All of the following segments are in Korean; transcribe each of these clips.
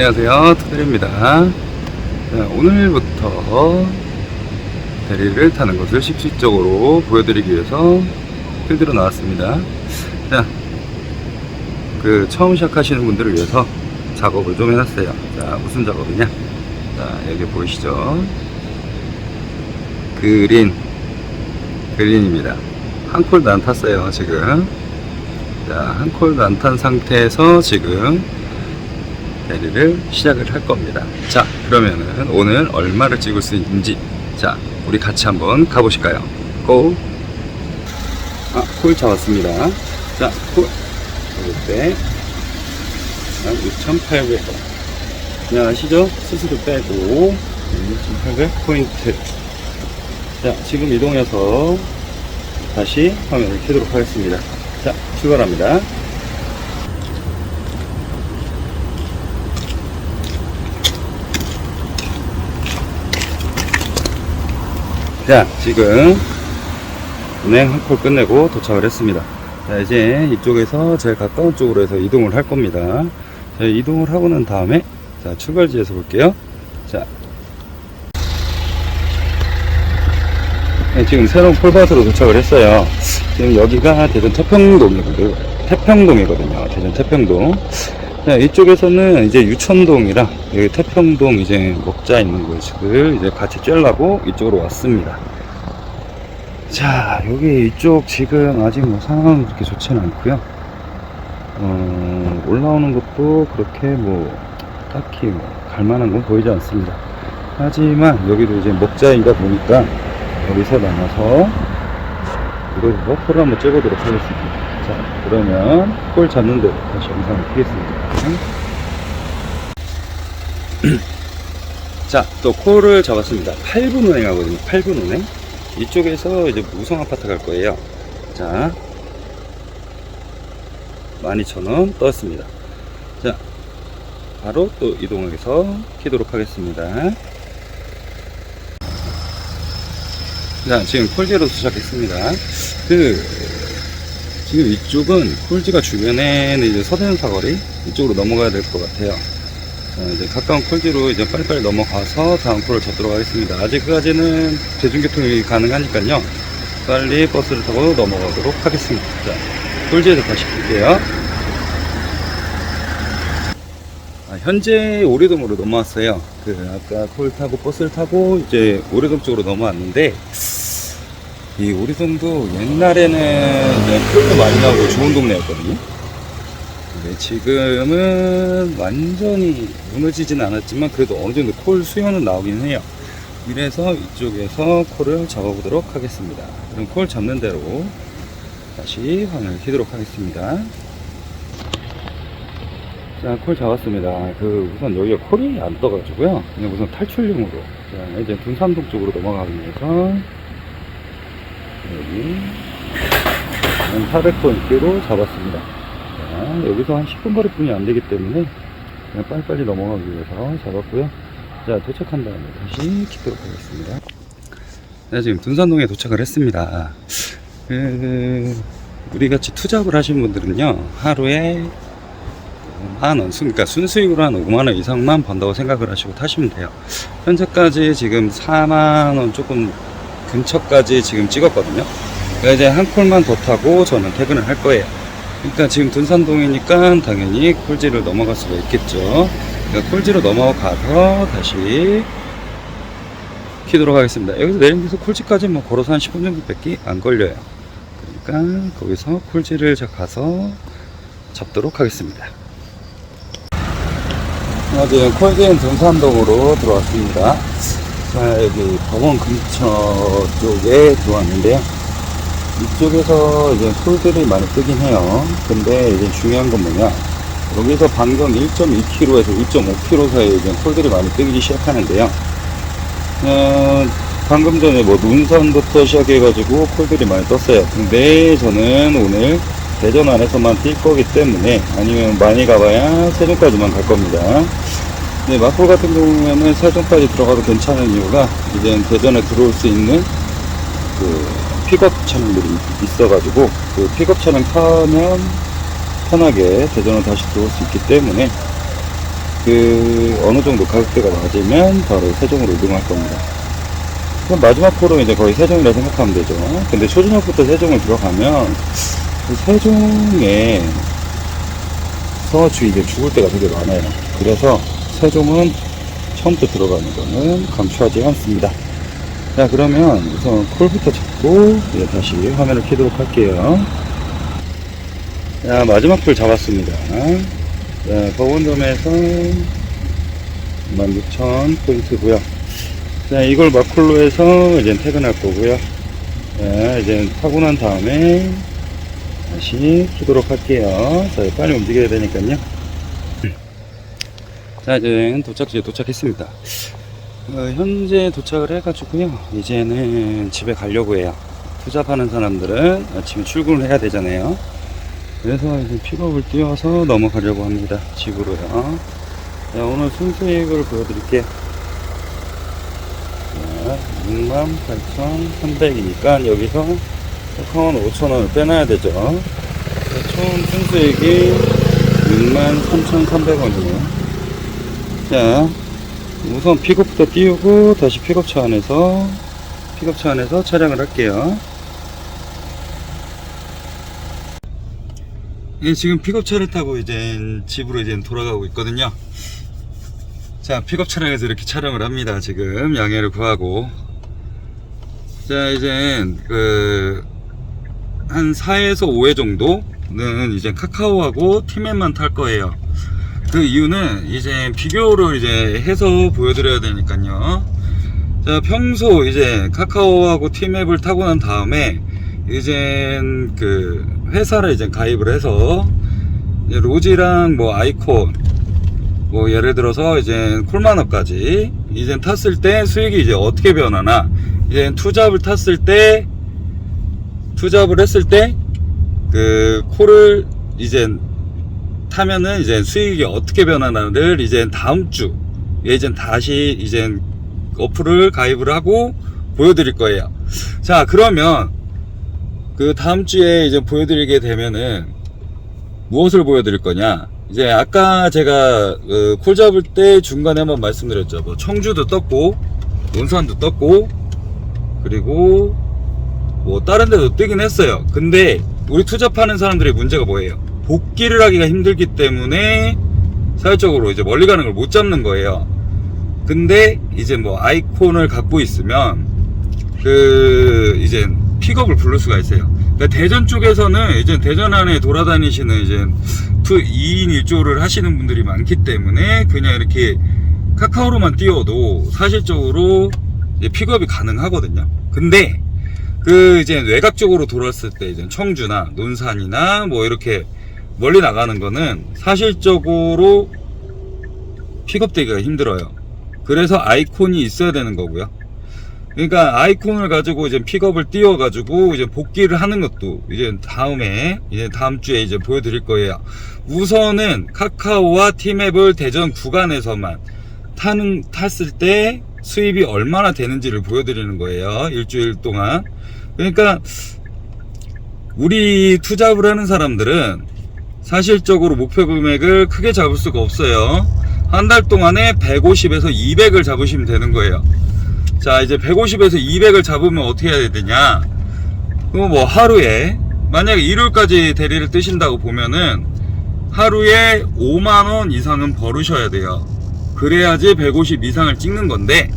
안녕하세요. 투들입니다. 자, 오늘부터 대리를 타는 것을 실질적으로 보여드리기 위해서 필드로 나왔습니다. 자, 그 처음 시작하시는 분들을 위해서 작업을 좀 해놨어요. 자 무슨 작업이냐? 자 여기 보이시죠? 그린 그린입니다. 한 콜도 안 탔어요 지금. 자 한 콜도 안 탄 상태에서 지금 대리를 시작을 할 겁니다. 자, 그러면은 오늘 얼마를 찍을 수 있는지, 자, 우리 같이 한번 가보실까요? 고! 아, 콜 잡았습니다. 자, 콜. 이때, 한 6,800. 그냥 아시죠? 스스로 빼고, 6,800 포인트. 자, 지금 이동해서 다시 화면을 켜도록 하겠습니다. 자, 출발합니다. 자, 지금 운행 한 콜 끝내고 도착을 했습니다. 자, 이제 이쪽에서 제일 가까운 쪽으로 해서 이동을 할 겁니다. 자, 이동을 하고 난 다음에 자, 출발지에서 볼게요. 자. 네, 지금 새로운 폴밭으로 도착을 했어요. 지금 여기가 대전 태평동이거든요. 태평동이거든요. 대전 태평동. 자, 이쪽에서는 이제 유천동이랑 여기 태평동 이제 먹자 있는 곳을 이제 같이 쬐려고 이쪽으로 왔습니다. 자, 여기 이쪽 지금 아직 뭐 상황은 그렇게 좋지는 않고요. 어, 올라오는 것도 그렇게 뭐 딱히 뭐 갈만한 건 보이지 않습니다. 하지만 여기도 이제 먹자이다 보니까 여기서 나가서 이거 폴을 한번 쬐보도록 하겠습니다. 자, 그러면 폴 잡는 대로 다시 영상을 켜겠습니다. 자, 또 콜을 잡았습니다. 8분 운행 하거든요. 8분 운행. 이쪽에서 이제 무성 아파트 갈 거예요. 자, 12,000원 떴습니다. 자, 바로 또 이동해서 키도록 하겠습니다. 자, 지금 콜제로 도착했습니다. 그, 지금 이쪽은 콜지가 주변에는 이제 서대문 사거리 이쪽으로 넘어가야 될 것 같아요. 자, 이제 가까운 콜지로 이제 빨리빨리 넘어가서 다음 콜을 잡도록 하겠습니다. 아직까지는 대중교통이 가능하니까요. 빨리 버스를 타고 넘어가도록 하겠습니다. 자, 콜지에서 다시 볼게요. 아, 현재 오래동으로 넘어왔어요. 그 아까 콜 타고 버스를 타고 이제 오래동 쪽으로 넘어왔는데 이 오리동도 옛날에는 콜도 많이 나오고 좋은 동네였거든요. 근데 지금은 완전히 무너지진 않았지만 그래도 어느 정도 콜 수요는 나오긴 해요. 이래서 이쪽에서 콜을 잡아보도록 하겠습니다. 그럼 콜 잡는 대로 다시 화면을 켜도록 하겠습니다. 자, 콜 잡았습니다. 그, 우선 여기가 콜이 안 떠가지고요. 그냥 우선 탈출용으로. 자, 이제 둔산동 쪽으로 넘어가기 위해서 여기 400포인트로 잡았습니다. 자, 여기서 한 10분 거리뿐이 안 되기 때문에 그냥 빨리빨리 넘어가기 위해서 잡았고요. 자, 도착한 다음에 다시 키도록 하겠습니다. 네, 지금 둔산동에 도착을 했습니다. 그, 우리 같이 투잡을 하신 분들은요, 하루에 만원, 그러니까 순수익으로 한 5만원 이상만 번다고 생각을 하시고 타시면 돼요. 현재까지 지금 4만원 조금 근처까지 지금 찍었거든요. 그러니까 이제 한 콜만 더 타고 저는 퇴근을 할 거예요. 그러니까 지금 둔산동이니까 당연히 콜지를 넘어갈 수가 있겠죠. 그러니까 콜지로 넘어가서 다시 키도록 하겠습니다. 여기서 내리면서 콜지까지 뭐 걸어서 한 10분 정도밖에 안 걸려요. 그러니까 거기서 콜지를 저 가서 잡도록 하겠습니다. 지금 콜지는 둔산동으로 들어왔습니다. 자, 여기 법원 근처 쪽에 들어왔는데요. 이쪽에서 이제 콜들이 많이 뜨긴 해요. 근데 이제 중요한 건 뭐냐. 여기서 반경 1.2km에서 2.5km 사이에 이제 콜들이 많이 뜨기 시작하는데요. 어, 방금 전에 뭐 눈산부터 시작해가지고 콜들이 많이 떴어요. 근데 저는 오늘 대전 안에서만 뛸 거기 때문에 아니면 많이 가봐야 세종까지만 갈 겁니다. 네, 마포 같은 경우에는 세종까지 들어가도 괜찮은 이유가 이제 대전에 들어올 수 있는 그 픽업 차량들이 있어가지고 그 픽업 차량 타면 편하게 대전으로 다시 들어올 수 있기 때문에 그 어느 정도 가격대가 낮으면 바로 세종으로 이동할 겁니다. 그럼 마지막 포로 이제 거의 세종이라 생각하면 되죠. 근데 초저녁부터 세종을 들어가면 그 세종에 서주이게 죽을 때가 되게 많아요. 그래서 세종은 처음부터 들어가는 거는 강추하지 않습니다. 자 그러면 우선 콜부터 잡고 이제 다시 화면을 켜도록 할게요. 자 마지막 풀 잡았습니다. 자 버원점에서 16,000 포인트고요. 자 이걸 마콜로 해서 이제 퇴근할 거고요. 자 이제 타고 난 다음에 다시 키도록 할게요. 자 빨리 움직여야 되니까요. 자 이제 도착지에 도착했습니다. 어, 현재 도착을 해가지고요. 이제는 집에 가려고 해요. 투잡하는 사람들은 아침에 출근을 해야 되잖아요. 그래서 이제 픽업을 띄워서 넘어가려고 합니다. 집으로요. 자, 오늘 순수익을 보여드릴게요. 자, 68,300이니까 여기서 카카오는 5,000원을 빼놔야 되죠. 자, 총 순수익이 63,300원이에요. 자, 우선 픽업부터 띄우고 다시 픽업차 안에서 픽업차 안에서 촬영을 할게요. 예, 지금 픽업차를 타고 이제 집으로 이제 돌아가고 있거든요. 자, 픽업 차량에서 이렇게 촬영을 합니다. 지금 양해를 구하고. 자, 이제 그 한 4에서 5회 정도는 이제 카카오하고 팀앱만 탈 거예요. 그 이유는 이제 비교를 이제 해서 보여드려야 되니까요. 자, 평소 이제 카카오하고 팀앱을 타고 난 다음에 이제 그 회사를 이제 가입을 해서 이제 로지랑 뭐 아이콘 뭐 예를 들어서 이제 콜마너까지 이제 탔을 때 수익이 이제 어떻게 변하나 이제 투잡을 탔을 때 투잡을 했을 때 그 콜을 이제 타면은 이제 수익이 어떻게 변하나를 이제 다음 주에 이제 다시 이제 어플을 가입을 하고 보여드릴 거예요. 자, 그러면 그 다음 주에 이제 보여드리게 되면은 무엇을 보여드릴 거냐? 이제 아까 제가 그 콜 잡을 때 중간에 한번 말씀드렸죠. 뭐 청주도 떴고, 논산도 떴고, 그리고 뭐 다른 데도 뜨긴 했어요. 근데 우리 투잡하는 사람들의 문제가 뭐예요? 복귀를 하기가 힘들기 때문에 사회적으로 이제 멀리 가는 걸 못 잡는 거예요. 근데 이제 뭐 아이콘을 갖고 있으면 그 이제 픽업을 부를 수가 있어요. 그러니까 대전 쪽에서는 이제 대전 안에 돌아다니시는 이제 투 2인 1조를 하시는 분들이 많기 때문에 그냥 이렇게 카카오로만 띄워도 사실적으로 픽업이 가능하거든요. 근데 그 이제 외곽 쪽으로 돌았을 때 이제 청주나 논산이나 뭐 이렇게 멀리 나가는 거는 사실적으로 픽업되기가 힘들어요. 그래서 아이콘이 있어야 되는 거고요. 그러니까 아이콘을 가지고 이제 픽업을 띄워 가지고 이제 복귀를 하는 것도 이제 다음에 이제 다음 주에 이제 보여드릴 거예요. 우선은 카카오와 티맵을 대전 구간에서만 타는 탔을 때 수입이 얼마나 되는지를 보여드리는 거예요. 일주일 동안. 그러니까 우리 투잡을 하는 사람들은 사실적으로 목표 금액을 크게 잡을 수가 없어요. 한 달 동안에 150에서 200을 잡으시면 되는 거예요. 자, 이제 150에서 200을 잡으면 어떻게 해야 되냐? 그럼 뭐 하루에 만약에 일요일까지 대리를 뜨신다고 보면은 하루에 5만원 이상은 벌으셔야 돼요. 그래야지 150 이상을 찍는 건데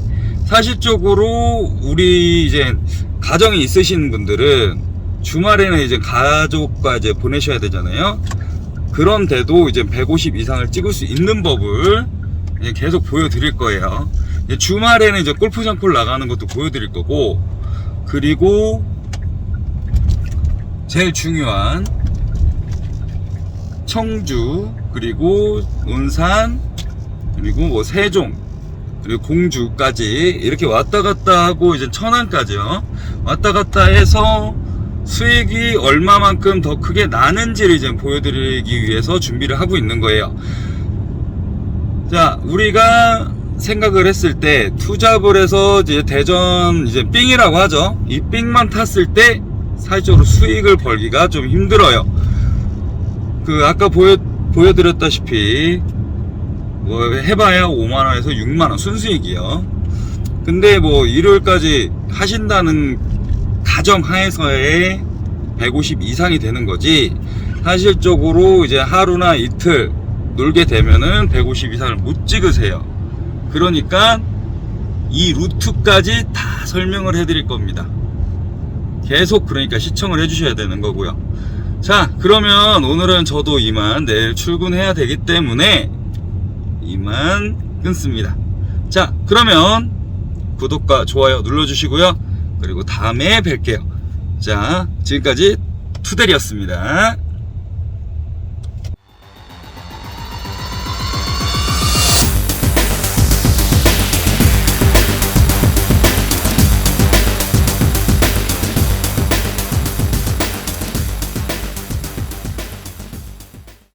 사실적으로 우리 이제 가정이 있으신 분들은 주말에는 이제 가족과 이제 보내셔야 되잖아요. 그런데도 이제 150 이상을 찍을 수 있는 법을 계속 보여드릴 거예요. 주말에는 이제 골프 장 콜 나가는 것도 보여드릴 거고, 그리고 제일 중요한 청주, 그리고 논산, 그리고 뭐 세종, 그리고 공주까지 이렇게 왔다 갔다 하고 이제 천안까지요. 왔다 갔다 해서 수익이 얼마만큼 더 크게 나는지를 이제 보여드리기 위해서 준비를 하고 있는 거예요. 자, 우리가 생각을 했을 때 투잡을 해서 이제 대전 이제 삥이라고 하죠. 이 삥만 탔을 때 사실적으로 수익을 벌기가 좀 힘들어요. 그 아까 보여 보여드렸다시피 뭐 해봐야 5만 원에서 6만 원 순수익이요. 근데 뭐 일요일까지 하신다는 가정 하에서의 150 이상이 되는 거지 사실적으로 이제 하루나 이틀 놀게 되면은 150 이상을 못 찍으세요. 그러니까 이 루트까지 다 설명을 해 드릴 겁니다. 계속 그러니까 시청을 해 주셔야 되는 거고요. 자, 그러면 오늘은 저도 이만 내일 출근해야 되기 때문에 이만 끊습니다. 자, 그러면 구독과 좋아요 눌러주시고요. 그리고 다음에 뵐게요. 자, 지금까지 투델이었습니다.